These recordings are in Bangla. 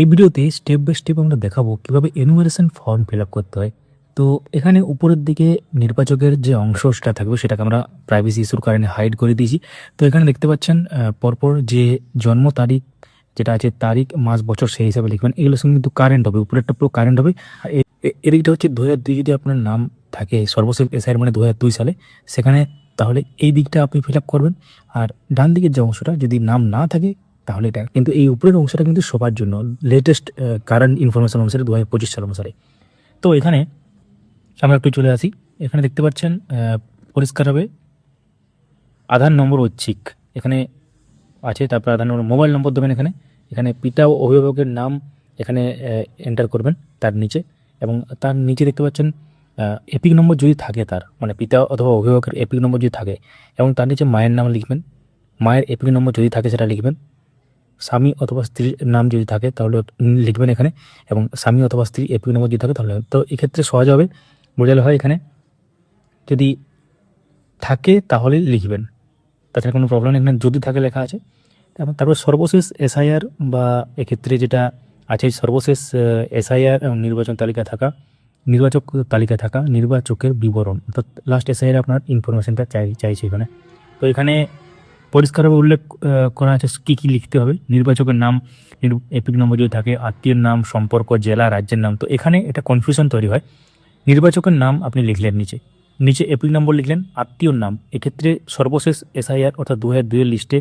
এই ভিডিওতে স্টেপ বাই স্টেপ আমরা দেখাবো কীভাবে এনুমারেশন ফর্ম ফিল আপ করতে হয়। তো এখানে উপরের দিকে নির্বাচকের যে অংশটা থাকবে সেটাকে আমরা প্রাইভেসি ইস্যুর কারণে হাইড করে দিয়েছি। তো এখানে দেখতে পাচ্ছেন পরপর যে জন্ম তারিখ, যেটা আছে তারিখ, মাস, বছর সেই হিসাবে লিখবেন। এগুলো সঙ্গে কিন্তু কারেন্ট হবে, উপরেরটা পুরো কারেন্ট হবে। আর এদিকটা হচ্ছে দু হাজার দুই যদি আপনার নাম থাকে, সর্বশেষ এসআইয়ের মানে দু হাজার দুই সালে, সেখানে তাহলে এই দিকটা আপনি ফিল আপ করবেন। আর ডান দিকের যে অংশটা, যদি নাম না থাকে তাহলে এটা কিন্তু এই উপরের অংশটা কিন্তু সবার জন্য লেটেস্ট কারেন্ট ইনফরমেশন অনুসারে দু হাজার পঁচিশ সাল অনুসারে। তো এখানে আমরা একটু চলে আসি। এখানে দেখতে পাচ্ছেন আহ, পরিষ্কারভাবে আধার নম্বর ঐচ্ছিক। এখানে আছে তারপর আধার নম্বর মোবাইল নম্বর দেবেন এখানে। এখানে পিতা ও অভিভাবকের নাম এখানে এন্টার করবেন তার নিচে। এবং তার নিচে দেখতে পাচ্ছেন এপিক নম্বর যদি থাকে তার মানে পিতা অথবা অভিভাবকের এপিক নম্বর যদি থাকে এবং তার নিচে মায়ের নাম লিখবেন। মায়ের এপিক নম্বর যদি থাকে সেটা লিখবেন। স্বামী অথবা স্ত্রীর নাম যদি থাকে, তাহলে লিখবেন এখানে এবং স্বামী অথবা স্ত্রী এপিক নম্বর যদি থাকে, তাহলে তো এক্ষেত্রে সহজ হবে। বোঝালে হয় এখানে। যদি থাকে, তাহলে লিখবেন। তাছাড়া কোনো প্রবলেম এখানে যদি থাকে লেখা আছে। তারপর সর্বশেষ এসআইআর বা এক্ষেত্রে যেটা আছে, সর্বশেষ এসআইআর এবং নির্বাচন তালিকা থাকা, নির্বাচক তালিকা থাকা, নির্বাচকের বিবরণ। অর্থাৎ লাস্ট এসআইআর আপনার ইনফরমেশনটা চাই, চাইছে এখানে। তো এখানে পরিষ্কারভাবে উল্লেখ করা আছে কী কী লিখতে হবে। নির্বাচকের নাম এপিক নম্বর যদি থাকে, আত্মীয়ের নাম, সম্পর্ক, জেলা, রাজ্যের নাম। তো এখানে এটা কনফিউশন তৈরি হয়। নির্বাচকের নাম আপনি লিখলেন নিচে। নিচে এপিক নম্বর লিখলেন, আত্মীয়র নাম। এক্ষেত্রে সর্বশেষ এসআইআর অর্থাৎ দু হাজার দুইয়ের লিস্টে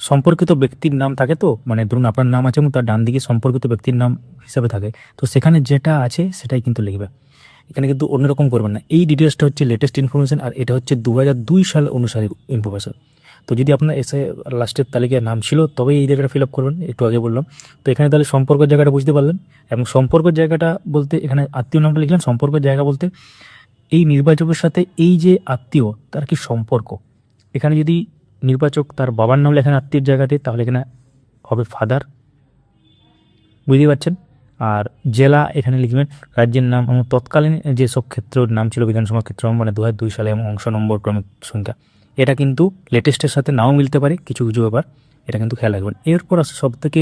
সম্পর্কিত ব্যক্তির নাম থাকে তো? মানে ধরুন আপনার নাম আছে এবং তার ডান দিকে সম্পর্কিত ব্যক্তির নাম হিসাবে থাকে। তো সেখানে যেটা আছে সেটাই কিন্তু লিখবে। এখানে কিন্তু অন্যরকম করবেন না। এই ডিটেলসটা হচ্ছে লেটেস্ট ইনফরমেশন আর এটা হচ্ছে দু হাজার দুই সাল অনুসারে ইনফরমেশন তো যদি আপনার এসে লাস্টের তালিকায় নাম ছিল, তবেই এই জায়গাটা ফিল আপ করবেন, একটু আগে বললাম। তো এখানে তাহলে সম্পর্কের জায়গাটা বুঝতে পারলেন এবং সম্পর্কের জায়গাটা বলতে এখানে আত্মীয় নামটা লিখলেন, সম্পর্কের জায়গা বলতে এই নির্বাচকের সাথে এই যে আত্মীয়, তার কি সম্পর্ক? এখানে যদি নির্বাচক তার বাবার নাম লেখেন আত্মীয়ের জায়গাতে, তাহলে এখানে হবে ফাদার বুঝতে পারছেন? আর জেলা এখানে লিখবেন রাজ্যের নাম এবং তৎকালীন যেসব ক্ষেত্রের নাম ছিল, বিধানসভা ক্ষেত্র মানে দু দুই সালে এবং অংশ নম্বর ক্রমিক সংখ্যা, এটা কিন্তু লেটেস্টের সাথে নাও মিলতে পারে কিছু কিছু ব্যাপার, এটা কিন্তু খেয়াল রাখবেন। এরপর আসে সব থেকে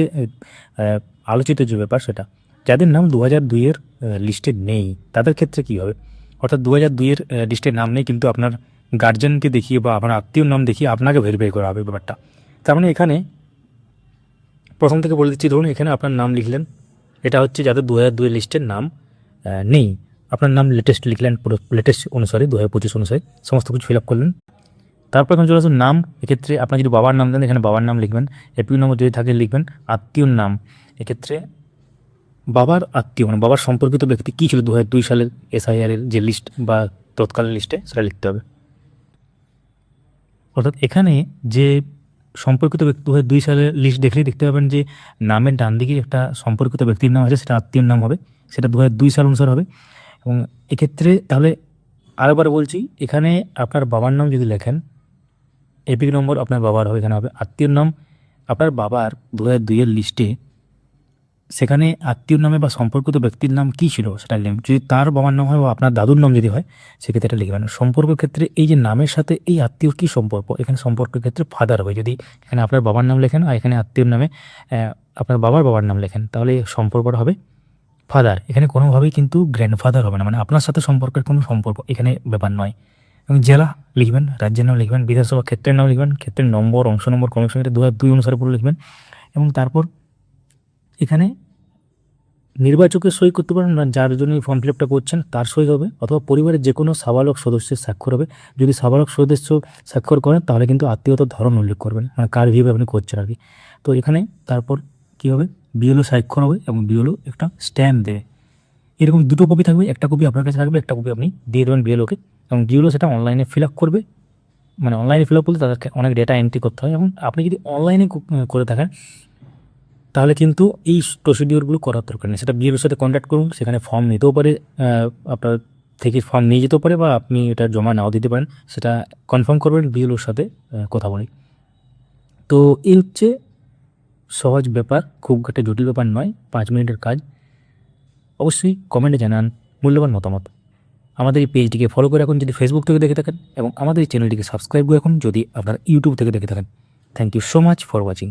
আলোচিত যে ব্যাপার সেটা, যাদের নাম দু হাজার দুইয়ের লিস্টে নেই, তাদের ক্ষেত্রে কী হবে? অর্থাৎ দু হাজার দুইয়ের লিস্টে নাম নেই, কিন্তু আপনার গার্জেনকে দেখিয়ে বা আপনার আত্মীয়র নাম দেখিয়ে আপনাকে ভেরিফাই করা হবে ব্যাপারটা। তার মানে এখানে প্রথম থেকে বলে দিচ্ছি, ধরুন এখানে আপনার নাম লিখলেন এটা হচ্ছে যাদের দু হাজার দুই লিস্টের নাম নেই। আপনার নাম লেটেস্ট লিখলেন লেটেস্ট অনুসারে দু হাজার পঁচিশ অনুসারে, সমস্ত কিছু ফিল আপ করলেন। তারপর এখন চলে আসুন নাম। এক্ষেত্রে আপনার যদি বাবার নাম দেন, এখানে বাবার নাম লিখবেন। এপিউ নম্বর যদি থাকে, লিখবেন আত্মীয়র নাম। এক্ষেত্রে বাবার আত্মীয় মানে বাবার সম্পর্কিত ব্যক্তি কী ছিল দু হাজার দুই সালের এসআইআর এর যে লিস্ট বা তৎকালীন লিস্টে সেটা লিখতে হবে। অর্থাৎ এখানে যে সম্পর্কিত ব্যক্তি দু দুই সালের লিস্ট দেখলেই দেখতে পাবেন যে নামের ডান দিকে একটা সম্পর্কিত ব্যক্তির নাম আছে, সেটা আত্মীয়র নাম হবে, সেটা দু দুই সাল অনুসার হবে। এবং এক্ষেত্রে তাহলে আরেকবার বলছি, এখানে আপনার বাবার নাম যদি লেখেন এপিক নম্বর আপনার বাবার হবে, এখানে হবে আত্মীয়র নাম। আপনার বাবার দু হাজার দুইয়ের লিস্টে সেখানে আত্মীয়র নামে বা সম্পর্কিত ব্যক্তির নাম কী ছিল সেটা লিখবেন। যদি তার বাবার নাম হয় বা আপনার দাদুর নাম যদি হয়, সেক্ষেত্রে এটা লিখবেন। সম্পর্কের ক্ষেত্রে এই যে নামের সাথে এই আত্মীয়র কী সম্পর্ক? এখানে সম্পর্কের ক্ষেত্রে ফাদার হবে। যদি এখানে আপনার বাবার নাম লেখেন আর এখানে আত্মীয়র নামে আপনার বাবার বাবার নাম লেখেন, তাহলে সম্পর্কটা হবে ফাদার এখানে কোনোভাবেই কিন্তু গ্র্যান্ডফাদার হবে না। মানে আপনার সাথে সম্পর্কের কোনো সম্পর্ক এখানে ব্যাপার নয়। এবং জেলা লিখবেন, রাজ্যের নাম লিখবেন, বিধানসভা ক্ষেত্রের নাম লিখবেন, ক্ষেত্রের নম্বর, অংশ নম্বর কমিশন দু হাজার দুই অনুসারে পুরো লিখবেন। এবং তারপর এখানে নির্বাচকের সই করতে পারেন না, যার জন্য ফর্ম ফিল আপটা করছেন, তার সই হবে। অথবা পরিবারের যে কোনো সাবালক সদস্যের স্বাক্ষর হবে। যদি সাবালক সদস্য স্বাক্ষর করেন, তাহলে কিন্তু আত্মীয়তার ধরন উল্লেখ করবেন মানে কার ভিভে আপনি করছেন আর কি। তো এখানে তারপর কী হবে? বিএলও স্বাক্ষর হবে এবং বিএলও একটা স্ট্যাম্প দেবে। এরকম দুটো কপি থাকবে, একটা কপি আপনার কাছে থাকবে, একটা কপি আপনি দিয়ে দেবেন বিএলওকে। এবং বিএলও সেটা অনলাইনে ফিল আপ করবে। মানে অনলাইনে ফিল আপ করলে তাদেরকে অনেক ডেটা এন্ট্রি করতে হয়। এবং আপনি যদি অনলাইনে করে থাকেন তাহলে কিন্তু এই প্রসিডিওরগুলো করার দরকার নেই। সেটা বিএলওর সাথে কন্ট্যাক্ট করুন, সেখানে ফর্ম নিতেও পারে আপনার থেকে ফর্ম নিয়ে যেতেও পারে বা আপনি এটা জমা নাও দিতে পারেন। সেটা কনফার্ম করবেন বিএলওর সাথে কথা বলে। তো এই হচ্ছে সহজ ব্যাপার, খুব একটা জটিল ব্যাপার নয়, পাঁচ মিনিটের কাজ। অবশ্যই কমেন্টে জানান মূল্যবান মতামত। আমাদের এই পেজটিকে ফলো করে এখন যদি ফেসবুক থেকে দেখে থাকেন, এবং আমাদের এই চ্যানেলটিকে সাবস্ক্রাইব করে রাখুন, যদি আপনারা ইউটিউব থেকে দেখে থাকেন। Thank you so much for watching